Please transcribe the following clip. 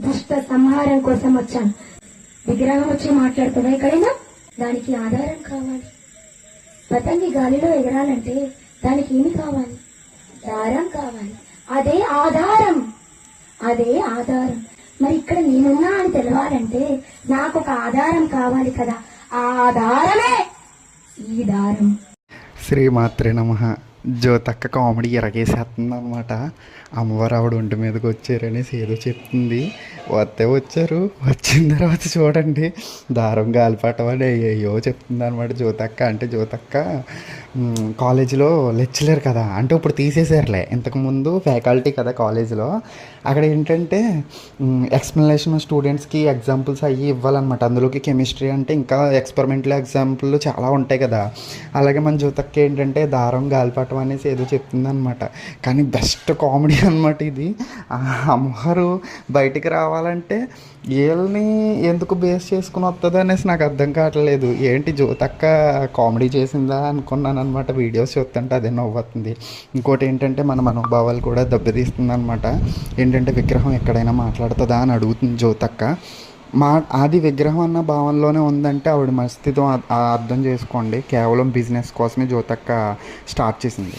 దుష్ట సంహారం కోసం వచ్చాను. విగ్రహం వచ్చి మాట్లాడుతుందా ఎక్కడైనా దానికి ఆధారం కావాలి. పతంగి గాలిలో ఎగరాలంటే దానికి ఏమి కావాలి? దారం కావాలి. అదే ఆధారం. అదే ఆధారం. మరి ఇక్కడ నేనున్నా అని తెలవాలంటే నాకు ఒక ఆధారం కావాలి కదా. ఆ ఆధారమే ఈ దారం. శ్రీమాత్రే నమ. జ్యోతక్క కామెడీ ఇరగేసేస్తుంది అనమాట అమ్మవారు ఆవిడ ఒంటి మీదకి వచ్చారనేసి ఏదో చెప్తుంది. వస్తే వచ్చారు. వచ్చిన తర్వాత చూడండి. దారం గాలిపటం అని అయ్యో చెప్తుంది అనమాట జ్యోతక్క. అంటే జ్యోతక్క కాలేజీలో లెక్చరర్ కదా. అంటే ఇప్పుడు తీసేసారులే ఇంతకుముందు ఫ్యాకల్టీ కదా కాలేజీలో. అక్కడ ఏంటంటే ఎక్స్ప్లెనేషన్ స్టూడెంట్స్కి ఎగ్జాంపుల్స్ అవి ఇవ్వాలన్నమాట. అందులోకి కెమిస్ట్రీ అంటే ఇంకా ఎక్స్పెరిమెంటల్ ఎగ్జాంపుల్ చాలా ఉంటాయి కదా. అలాగే మన జ్యోతక్క ఏంటంటే దారం గాలిపటం అనేసి ఏదో చెప్తుందనమాట కానీ బెస్ట్ కామెడీ అనమాట ఇది. అమ్మగారు బయటికి రావ రావాలంటే వీళ్ళని ఎందుకు బేస్ చేసుకుని వస్తుంది అనేసి నాకు అర్థం కావట్లేదు. ఏంటి జ్యోతక్క కామెడీ చేసిందా అనుకున్నాను అనమాట వీడియోస్ చూస్తుంటే అదే నవ్వుతుంది ఇంకోటి ఏంటంటే మన మనోభావాలు కూడా దెబ్బతీస్తుంది అనమాట ఏంటంటే విగ్రహం ఎక్కడైనా మాట్లాడుతుందా అని అడుగుతుంది జ్యోతక్క మా ఆది విగ్రహం అన్న భావనలోనే ఉందంటే ఆవిడ మస్తితో అర్థం చేసుకోండి. కేవలం బిజినెస్ కోసమే జ్యోతక్క స్టార్ట్ చేసింది.